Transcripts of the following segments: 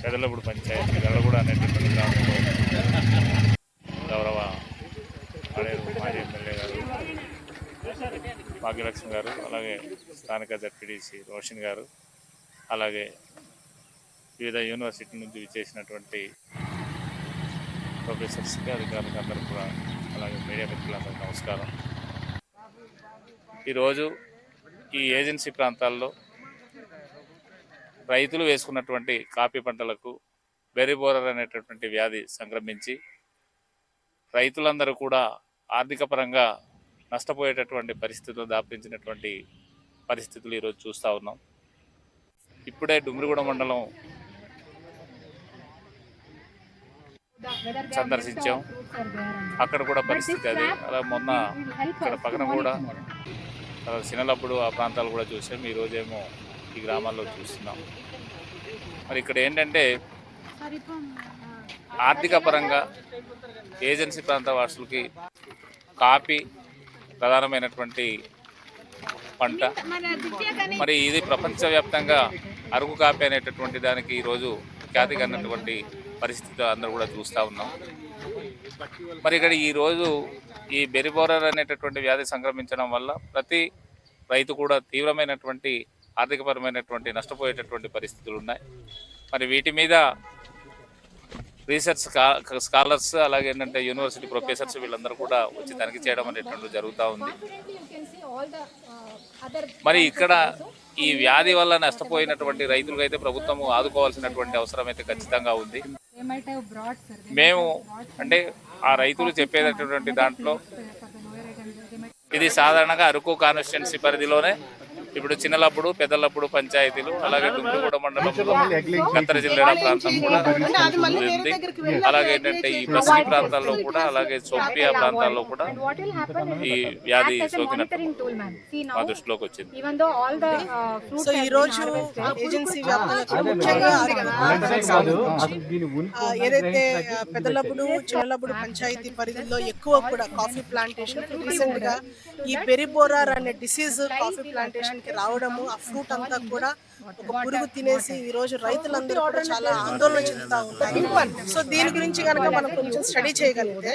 పెదలప్పుడు పంచాయతీ గడగూడ అనేటువంటి గ్రామంలో గౌరవ ఆడేరు మాజీ ఎమ్మెల్యే గారు భాగ్యలక్ష్మి గారు అలాగే స్థానిక జడ్పీడీసీ రోషన్ గారు అలాగే వివిధ యూనివర్సిటీ నుంచి విచ్చేసినటువంటి ప్రొఫెసర్స్కి అధికారులకు అందరూ కూడా అలాగే మీడియా మిత్రులందరికీ నమస్కారం. ఈరోజు ఈ ఏజెన్సీ ప్రాంతాల్లో రైతులు వేసుకున్నటువంటి కాఫీ పంటలకు బెర్రీబోరర్ అనేటటువంటి వ్యాధి సంక్రమించి రైతులందరూ కూడా ఆర్థిక పరంగా నష్టపోయేటటువంటి పరిస్థితులు దాపించినటువంటి పరిస్థితులు ఈరోజు చూస్తూ ఉన్నాం. ఇప్పుడే డుమ్రిగూడ మండలం సందర్శించాం. అక్కడ కూడా పరిస్థితి అది. అలా మొన్న ఇక్కడ పక్కన కూడా తర్వాత ఆ ప్రాంతాలు కూడా చూసాం. ఈ ఈ గ్రామాల్లో చూస్తున్నాం. మరి ఇక్కడ ఏంటంటే ఆర్థిక పరంగా ఏజెన్సీ ప్రాంత వాసులకి కాఫీ ప్రధానమైనటువంటి పంట. మరి ఇది ప్రపంచవ్యాప్తంగా అరుగు కాపీ అనేటటువంటి దానికి ఈరోజు ఖ్యాతి కన్నటువంటి పరిస్థితి అందరూ కూడా చూస్తూ ఉన్నాం. మరి ఇక్కడ ఈరోజు ఈ బెరిబోరర్ అనేటటువంటి వ్యాధి సంక్రమించడం వల్ల ప్రతి రైతు కూడా తీవ్రమైనటువంటి ఆర్థికపరమైనటువంటి నష్టపోయేటటువంటి పరిస్థితులు ఉన్నాయి మరి వీటి మీద రీసెర్చ్ స్కాలర్స్ అలాగే ఏంటంటే యూనివర్సిటీ ప్రొఫెసర్స్ వీళ్ళందరూ కూడా వచ్చి తనిఖీ చేయడం అనేటువంటి జరుగుతూ ఉంది. మరి ఇక్కడ ఈ వ్యాధి వల్ల నష్టపోయినటువంటి రైతులకు అయితే ప్రభుత్వం ఆదుకోవాల్సినటువంటి అవసరం అయితే ఖచ్చితంగా ఉంది. మేము అంటే ఆ రైతులు చెప్పేటటువంటి దాంట్లో ఇది సాధారణంగా అరకు కాన్స్టిట్యున్సీ పరిధిలోనే ఇప్పుడు చిన్నలప్పుడు పెద్దలప్పుడు పంచాయతీలు అలాగే దుమ్మిగూడ మండలంలో కత్తెర జిల్లా ప్రాంతం కూడా ఉంది అలాగే ఏంటంటే ఈ బస్సీ ప్రాంతాల్లో కూడా అలాగే సోంపియా ప్రాంతాల్లో కూడా ఈ వ్యాధి సోకినట్టు మా దృష్టిలోకి వచ్చింది. uh, సో harvested, ఏజెన్సీ వ్యాప్తంగా ముఖ్యంగా ఆ, ఆ, ఏదైతే ఆ, పెదలప్పుడు చిన్నలప్పుడు పంచాయతీ పరిధిలో ఎక్కువ కూడా కాఫీ ప్లాంటేషన్ రీసెంట్గా ఈ బెరిబోరార్ అనే డిసీజ్ కాఫీ ప్లాంటేషన్ కి రావడము ఆ ఫ్రూట్ అంతా కూడా ఒక పురుగు తినేసి ఈ రోజు రైతులందరూ కూడా చాలా ఆందోళన చెందుతా ఉన్నారు సో దీని గురించి కనుక మనం కొంచెం స్టడీ చేయగలిగితే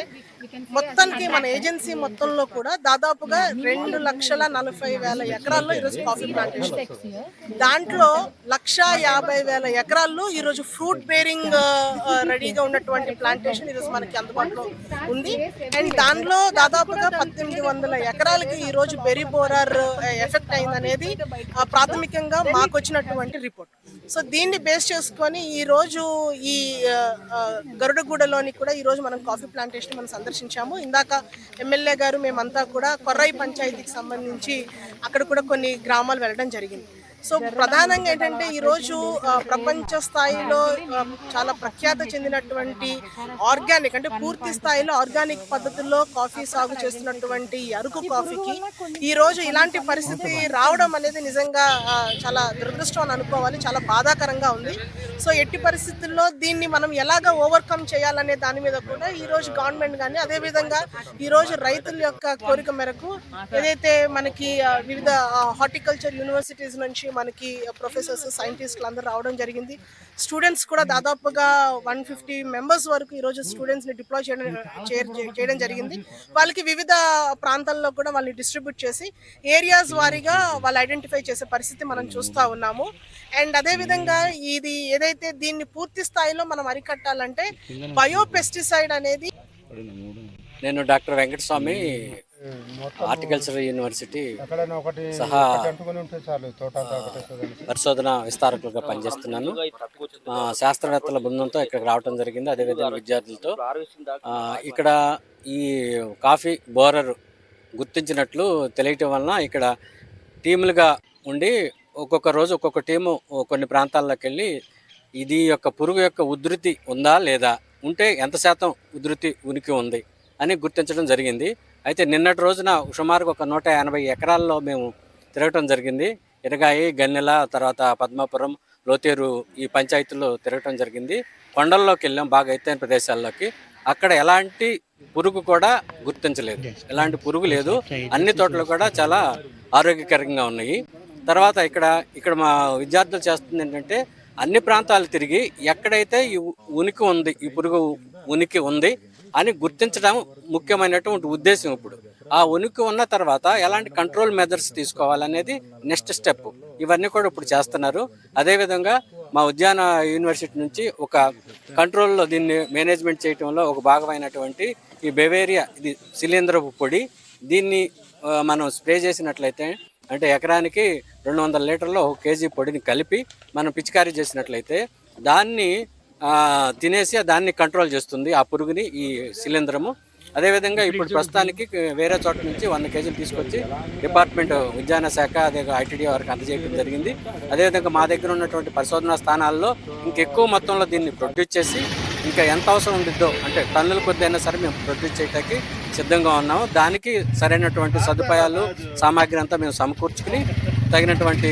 మొత్తానికి మన ఏజెన్సీ మొత్తంలో కూడా దాదాపుగా రెండు లక్షల నలభై వేల ఎకరాల్లో ఈరోజు కాఫీ ప్లాంటేషన్ దాంట్లో లక్ష యాభై వేల ఎకరాల్లో ఈరోజు ఫ్రూట్ బేరింగ్ రెడీగా ఉన్నటువంటి ప్లాంటేషన్ ఈరోజు మనకి అందుబాటులో ఉంది. అండ్ దానిలో దాదాపుగా పద్దెనిమిది వందల ఎకరాలకి ఈరోజు బెరీ బోరర్ ఎఫెక్ట్ అయిందనేది ఆ, ప్రాథమికంగా మాకు వచ్చినటువంటి రిపోర్ట్. సో దీన్ని బేస్ చేసుకొని ఈ రోజు ఈ గరుడగూడలోని కూడా ఈ రోజు మనం కాఫీ ప్లాంటేషన్ మనం సందర్శించాము. ఇందాక ఎమ్మెల్యే గారు మేమంతా కూడా కొర్రై పంచాయతీకి సంబంధించి అక్కడ కూడా కొన్ని గ్రామాలు వెళ్ళడం జరిగింది. సో ప్రధానంగా ఏంటంటే ఈరోజు ప్రపంచ స్థాయిలో చాలా ప్రఖ్యాత చెందినటువంటి ఆర్గానిక్ అంటే పూర్తి స్థాయిలో ఆర్గానిక్ పద్ధతుల్లో కాఫీ సాగు చేస్తున్నటువంటి అరకు కాఫీకి ఈ రోజు ఇలాంటి పరిస్థితి రావడం అనేది నిజంగా చాలా దురదృష్టం అని అనుకోవాలి. చాలా బాధాకరంగా ఉంది. సో ఎట్టి పరిస్థితుల్లో దీన్ని మనం ఎలాగ ఓవర్కమ్ చేయాలనే దాని మీద కూడా ఈ రోజు గవర్నమెంట్ కానీ అదే విధంగా ఈ రోజు రైతుల యొక్క కోరిక మేరకు ఏదైతే మనకి వివిధ హార్టికల్చర్ యూనివర్సిటీస్ నుంచి మనకి ప్రొఫెసర్స్ సైంటిస్టులు అందరూ రావడం జరిగింది. స్టూడెంట్స్ కూడా దాదాపుగా వన్ ఫిఫ్టీ మెంబర్స్ వరకు ఈరోజు స్టూడెంట్స్ని డిప్లాయ్ చేయడం చేయడం జరిగింది. వాళ్ళకి వివిధ ప్రాంతాల్లో కూడా వాళ్ళని డిస్ట్రిబ్యూట్ చేసి ఏరియాస్ వారీగా వాళ్ళు ఐడెంటిఫై చేసే పరిస్థితి మనం చూస్తూ ఉన్నాము. అండ్ అదేవిధంగా ఇది ఏదైతే దీన్ని పూర్తి స్థాయిలో మనం అరికట్టాలంటే బయో పెస్టిసైడ్ అనేది నేను డాక్టర్ వెంకటస్వామి హార్టికల్చర్ యూనివర్సిటీ సహా. పరిశోధన విస్తారకులుగా పనిచేస్తున్నాను. శాస్త్రవేత్తల బృందంతో ఇక్కడికి రావడం జరిగింది. అదేవిధంగా విద్యార్థులతో. ఇక్కడ ఈ కాఫీ బోరర్ గుర్తించినట్లు తెలియటం వలన ఇక్కడ టీములుగా ఉండి ఒక్కొక్క రోజు ఒక్కొక్క టీము కొన్ని ప్రాంతాల్లోకి వెళ్ళి ఇది యొక్క పురుగు యొక్క ఉధృతి ఉందా లేదా? ఉంటే ఎంత శాతం ఉధృతి ఉనికి ఉంది అని గుర్తించడం జరిగింది. అయితే నిన్నటి రోజున సుమారుగా ఒక నూట ఎనభై ఎకరాల్లో మేము తిరగటం జరిగింది. ఇరగాయి గన్నెల తర్వాత పద్మాపురం లోతేరు ఈ పంచాయతీల్లో తిరగటం జరిగింది. కొండల్లోకి వెళ్ళాం బాగా ఎత్తైన ప్రదేశాల్లోకి. అక్కడ ఎలాంటి పురుగు కూడా గుర్తించలేదు. ఎలాంటి పురుగు లేదు. అన్ని తోటలు కూడా చాలా ఆరోగ్యకరంగా ఉన్నాయి. తర్వాత ఇక్కడ ఇక్కడ మా విద్యార్థులు చేస్తుంది ఏంటంటే అన్ని ప్రాంతాలు తిరిగి ఎక్కడైతే ఈ ఉనికి ఉంది ఈ పురుగు ఉనికి ఉంది అని గుర్తించడం ముఖ్యమైనటువంటి ఉద్దేశం ఇప్పుడు. ఆ ఉనికి ఉన్న తర్వాత ఎలాంటి కంట్రోల్ మెథడ్స్ తీసుకోవాలనేది నెక్స్ట్ స్టెప్ ఇవన్నీ కూడా ఇప్పుడు చేస్తున్నారు. అదేవిధంగా మా ఉద్యాన యూనివర్సిటీ నుంచి ఒక కంట్రోల్లో దీన్ని మేనేజ్మెంట్ చేయటంలో ఒక భాగమైనటువంటి ఈ బెవేరియా ఇది శిలీంద్రపు పొడి దీన్ని మనం స్ప్రే చేసినట్లయితే అంటే ఎకరానికి రెండు వందల లీటర్లో ఒక కేజీ పొడిని కలిపి మనం పిచికారీ చేసినట్లయితే దాన్ని తినేసి దాన్ని కంట్రోల్ చేస్తుంది. ఆ పురుగుని ఈ శిలీంధ్రము అదేవిధంగా ఇప్పుడు ప్రస్తుతానికి వేరే చోట నుంచి వంద కేజీలు తీసుకొచ్చి డిపార్ట్మెంట్ ఉద్యాన శాఖ అదే ఐటీడీ వారికి అందజేయడం జరిగింది. అదేవిధంగా మా దగ్గర ఉన్నటువంటి పరిశోధనా స్థానాల్లో ఇంకెక్కువ మొత్తంలో దీన్ని ప్రొడ్యూస్ చేసి ఇంకా ఎంత అవసరం ఉండిద్దో అంటే టన్నుల కొద్ది అయినా సరే మేము ప్రొడ్యూస్ చేయడానికి సిద్ధంగా ఉన్నాము. దానికి సరైనటువంటి సదుపాయాలు సామాగ్రి అంతా మేము సమకూర్చుకుని తగినటువంటి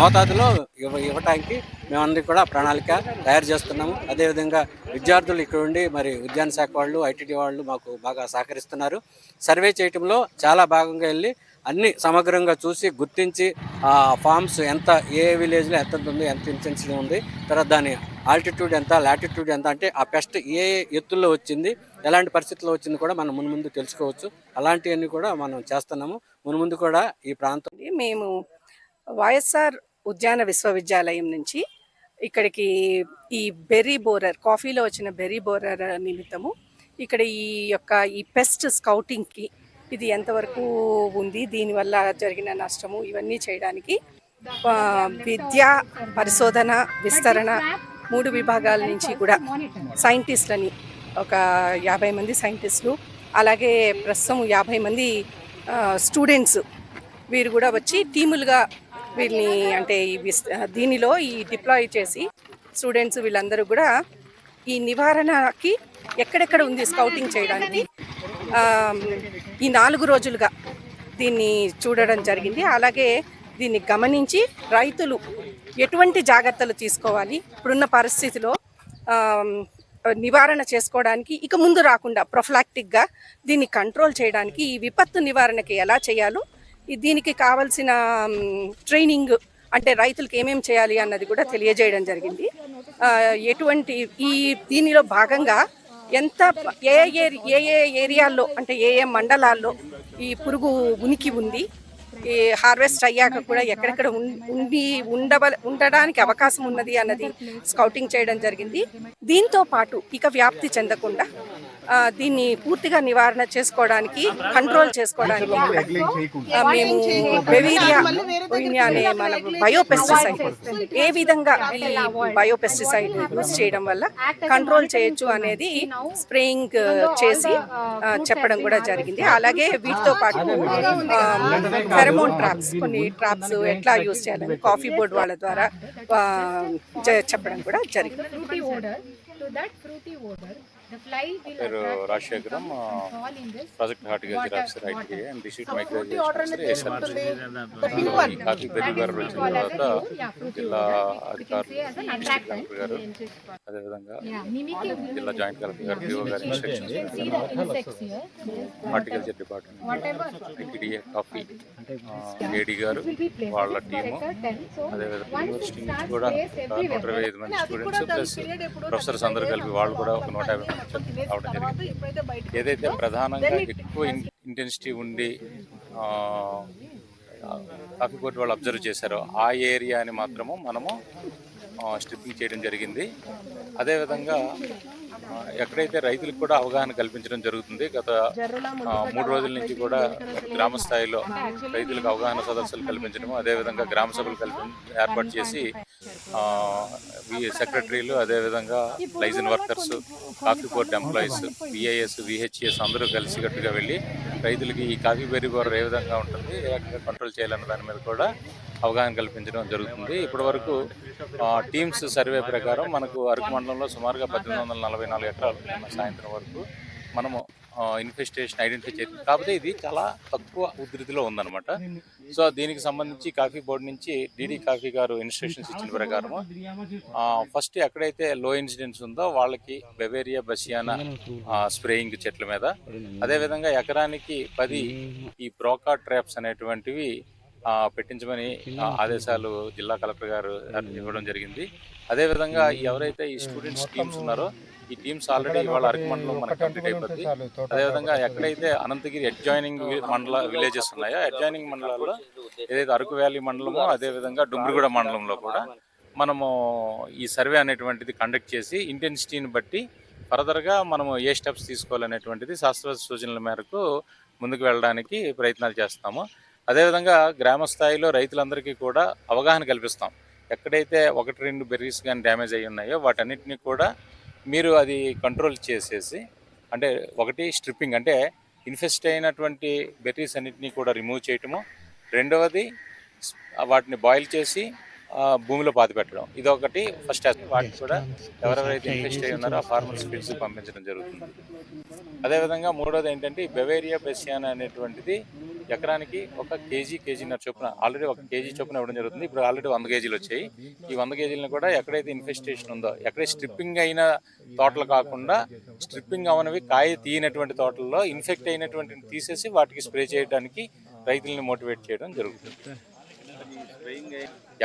మోతాదులో ఇవ్వ ఇవ్వటానికి మేమందరికీ కూడా ప్రణాళిక తయారు చేస్తున్నాము. అదేవిధంగా విద్యార్థులు ఇక్కడ ఉండి మరి ఉద్యాన శాఖ వాళ్ళు ఐటీటీ వాళ్ళు మాకు బాగా సహకరిస్తున్నారు. సర్వే చేయటంలో చాలా భాగంగా వెళ్ళి అన్ని సమగ్రంగా చూసి గుర్తించి ఆ ఫార్మ్స్ ఎంత ఏ విలేజ్లో ఎంత ఉంది ఎంత ఇంటెన్సిటీ ఉంది తర్వాత దాని ఆల్టిట్యూడ్ ఎంత లాటిట్యూడ్ ఎంత అంటే ఆ పెస్ట్ ఏ ఎత్తుల్లో వచ్చింది ఎలాంటి పరిస్థితుల్లో వచ్చింది కూడా మనం మున్ముందు తెలుసుకోవచ్చు. అలాంటివన్నీ కూడా మనం చేస్తున్నాము. మున్ముందు కూడా ఈ ప్రాంతం మేము వైఎస్ఆర్ ఉద్యాన విశ్వవిద్యాలయం నుంచి ఇక్కడికి ఈ బెర్రీ బోరర్ కాఫీలో వచ్చిన బెర్రీ బోరర్ నిమిత్తము ఇక్కడ ఈ యొక్క ఈ పెస్ట్ స్కౌటింగ్కి ఇది ఎంతవరకు ఉంది దీనివల్ల జరిగిన నష్టము ఇవన్నీ చేయడానికి విద్య పరిశోధన విస్తరణ మూడు విభాగాల నుంచి కూడా సైంటిస్టులని ఒక యాభై మంది సైంటిస్టులు అలాగే ప్రస్తుతం యాభై మంది స్టూడెంట్స్ వీరు కూడా వచ్చి టీములుగా వీళ్ళని అంటే ఈ దీనిలో ఈ డిప్లాయ్ చేసి స్టూడెంట్స్ వీళ్ళందరూ కూడా ఈ నివారణకి ఎక్కడెక్కడ ఉంది స్కౌటింగ్ చేయడానికి? ఈ నాలుగు రోజులుగా దీన్ని చూడడం జరిగింది. అలాగే దీన్ని గమనించి రైతులు ఎటువంటి జాగ్రత్తలు తీసుకోవాలి? ఇప్పుడున్న పరిస్థితిలో నివారణ చేసుకోవడానికి ఇక ముందు రాకుండా ప్రొఫ్లాక్టిక్గా దీన్ని కంట్రోల్ చేయడానికి ఈ విపత్తు నివారణకి ఎలా చేయాలో దీనికి కావాల్సిన ట్రైనింగ్ అంటే రైతులకు ఏమేమి చేయాలి అన్నది కూడా తెలియజేయడం జరిగింది. ఎటువంటి ఈ దీనిలో భాగంగా ఎంత ఏ ఏ ఏ ఏ ఏరియాల్లో అంటే ఏ ఏ మండలాల్లో ఈ పురుగు ఉనికి ఉంది ఈ హార్వెస్ట్ అయ్యాక కూడా ఎక్కడెక్కడ ఉండి ఉండవ ఉండడానికి అవకాశం ఉన్నది అన్నది స్కౌటింగ్ చేయడం జరిగింది. దీంతో పాటు ఇక వ్యాప్తి చెందకుండా దీన్ని పూర్తిగా నివారణ చేసుకోవడానికి కంట్రోల్ చేసుకోవడానికి. మేము బెవీరియా అనే మన బయోపెస్టిసైడ్ ఏ విధంగా ఈ బయోపెస్టిసైడ్ యూజ్ చేయడం వల్ల కంట్రోల్ చేయొచ్చు అనేది స్ప్రేయింగ్ చేసి ఆ, చెప్పడం కూడా జరిగింది. అలాగే వీటితో పాటు ఫెరమోన్ ట్రాప్స్ కొన్ని ట్రాప్స్ ఎట్లా యూజ్ చేయాలని కాఫీ బోర్డ్ వాళ్ళ ద్వారా చెప్పడం కూడా జరిగింది. Rajasekharam. Project horticulture officer IT. And district migration berry borer వచ్చిన తర్వాత జిల్లా అధికారులు డిస్ట్రిక్ట్. కలెక్టర్ గారు అదేవిధంగా. జిల్లా జాయింట్ కలెక్టర్ గారు డిఓ గారి. Horticulture department. ITDA coffee AD గారు వాళ్ళ టీము అదేవిధంగా యూనివర్సిటీ నుంచి కూడా. నూట ఇరవై ఐదు మంది స్టూడెంట్స్ ప్లస్ ప్రొఫెసర్స్ అందరూ కలిపి వాళ్ళు కూడా ఒక నూట యాభై రావడం జరిగింది. ఏదైతే ప్రధానంగా ఎక్కువ ఇంటెన్సిటీ ఉండి కాఫీ బోర్డు వాళ్ళు అబ్జర్వ్ చేశారో ఆ ఏరియాని మాత్రము మనము స్ట్రిప్పింగ్ చేయడం జరిగింది. అదేవిధంగా ఎక్కడైతే రైతులకు కూడా అవగాహన కల్పించడం జరుగుతుంది గత మూడు రోజుల నుంచి కూడా గ్రామ స్థాయిలో రైతులకు అవగాహన సదస్సులు కల్పించడం అదేవిధంగా గ్రామ సభలు కల్పి ఏర్పాటు చేసి సెక్రటరీలు అదేవిధంగా liaison workers coffee board employees VIS VHS అందరూ కలిసికట్టుగా వెళ్ళి రైతులకి ఈ కాఫీ బెర్రీ బోర్ ఏ విధంగా ఉంటుంది ఏ రకంగా కంట్రోల్ చేయాలన్న దాని మీద కూడా అవగాహన కల్పించడం జరుగుతుంది. ఇప్పటి వరకు టీమ్స్ సర్వే ప్రకారం మనకు అరకు మండలంలో సుమారుగా పద్దెనిమిది వందల నలభై నాలుగు ఎకరాలు సాయంత్రం వరకు మనము ఇన్ఫెస్టేషన్ ఐడెంటిఫై చేసింది కాకపోతే ఇది చాలా తక్కువ ఉధృతిలో ఉందన్నమాట. సో దీనికి సంబంధించి కాఫీ బోర్డు నుంచి డిడి కాఫీ గారు ఇన్స్ట్రక్షన్స్ ఇచ్చిన ప్రకారము ఫస్ట్ ఎక్కడైతే లో ఇన్సిడెన్స్ ఉందో వాళ్ళకి బెవేరియా బసియానా స్ప్రేయింగ్ చెట్ల మీద. అదేవిధంగా ఎకరానికి పది ఈ బ్రోకా ట్రాప్స్ అనేటువంటివి పెట్టించమని ఆదేశాలు జిల్లా కలెక్టర్ గారు ఇవ్వడం జరిగింది. అదేవిధంగా ఎవరైతే ఈ స్టూడెంట్స్ టీమ్స్ ఉన్నారో ఈ టీమ్స్ ఆల్రెడీ ఇవాళ అరకు మండలం మనకి కంప్లీట్ అయిపోద్ది. అదేవిధంగా ఎక్కడైతే అనంతగిరి అడ్జాయినింగ్ మండల విలేజెస్ ఉన్నాయో అడ్జాయినింగ్ మండలాల్లో ఏదైతే అరకు వ్యాలీ మండలమో అదేవిధంగా డుమ్రిగూడ మండలంలో కూడా మనము ఈ సర్వే అనేటువంటిది కండక్ట్ చేసి ఇంటెన్సిటీని బట్టి ఫర్దర్గా మనము ఏ స్టెప్స్ తీసుకోవాలనేటువంటిది శాస్త్ర సూచనల మేరకు ముందుకు వెళ్ళడానికి ప్రయత్నాలు చేస్తాము. అదేవిధంగా గ్రామ స్థాయిలో రైతులందరికీ కూడా అవగాహన కల్పిస్తాం. ఎక్కడైతే ఒకటి రెండు బెర్రీస్ కానీ డ్యామేజ్ అయి ఉన్నాయో వాటన్నిటిని కూడా మీరు అది కంట్రోల్ చేసేసి అంటే ఒకటి స్ట్రిప్పింగ్ అంటే ఇన్ఫెస్ట్ అయినటువంటి బెర్రీస్ అన్నింటినీ కూడా రిమూవ్ చేయటము. రెండవది వాటిని బాయిల్ చేసి భూమిలో పాతి పెట్టడం. ఇది ఒకటి ఫస్ట్ వాటిని కూడా ఎవరెవరైతే ఇన్వెస్ట్ అయి ఉన్నారో ఆ ఫార్మర్స్ ఫీల్డ్స్ పంపించడం జరుగుతుంది. అదేవిధంగా మూడోది ఏంటంటే బెవేరియా బెసియానా అనేటువంటిది ఎకరానికి ఒక కేజీ కేజీన్నర చొప్పున ఆల్రెడీ ఒక కేజీ చొప్పున ఇవ్వడం జరుగుతుంది. ఇప్పుడు ఆల్రెడీ వంద కేజీలు వచ్చాయి. ఈ వంద కేజీలను కూడా ఎక్కడైతే ఇన్ఫెస్టేషన్ ఉందో ఎక్కడైతే స్ట్రిప్పింగ్ అయిన తోటలు కాకుండా స్ట్రిప్పింగ్ అవనవి కాయ తీయనటువంటి తోటల్లో ఇన్ఫెక్ట్ అయినటువంటి తీసేసి వాటికి స్ప్రే చేయడానికి రైతులను మోటివేట్ చేయడం జరుగుతుంది.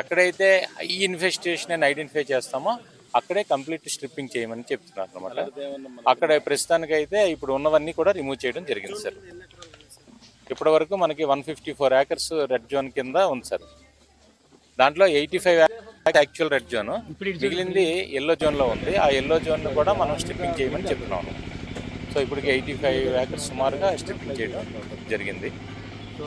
ఎక్కడైతే హై ఇన్ఫెస్టేషన్ అని ఐడెంటిఫై చేస్తామో అక్కడే కంప్లీట్ స్ట్రిప్పింగ్ చేయమని చెప్తున్నారు అనమాట అక్కడ ప్రస్తుతానికైతే ఇప్పుడు ఉన్నవన్నీ కూడా రిమూవ్ చేయడం జరిగింది సార్ ఇప్పటి వరకు మనకి one fifty four acres red zone కింద ఉంది సార్. దాంట్లో eighty five actual red zone మిగిలింది ఎల్లో జోన్లో ఉంది. ఆ ఎల్లో జోన్ కూడా మనం స్ట్రిప్పింగ్ చేయమని చెప్తున్నాము. సో ఇప్పటికి ఎయిటీ ఫైవ్ ఏకర్స్ సుమారుగా స్ట్రిప్పింగ్ చేయడం జరిగింది. సో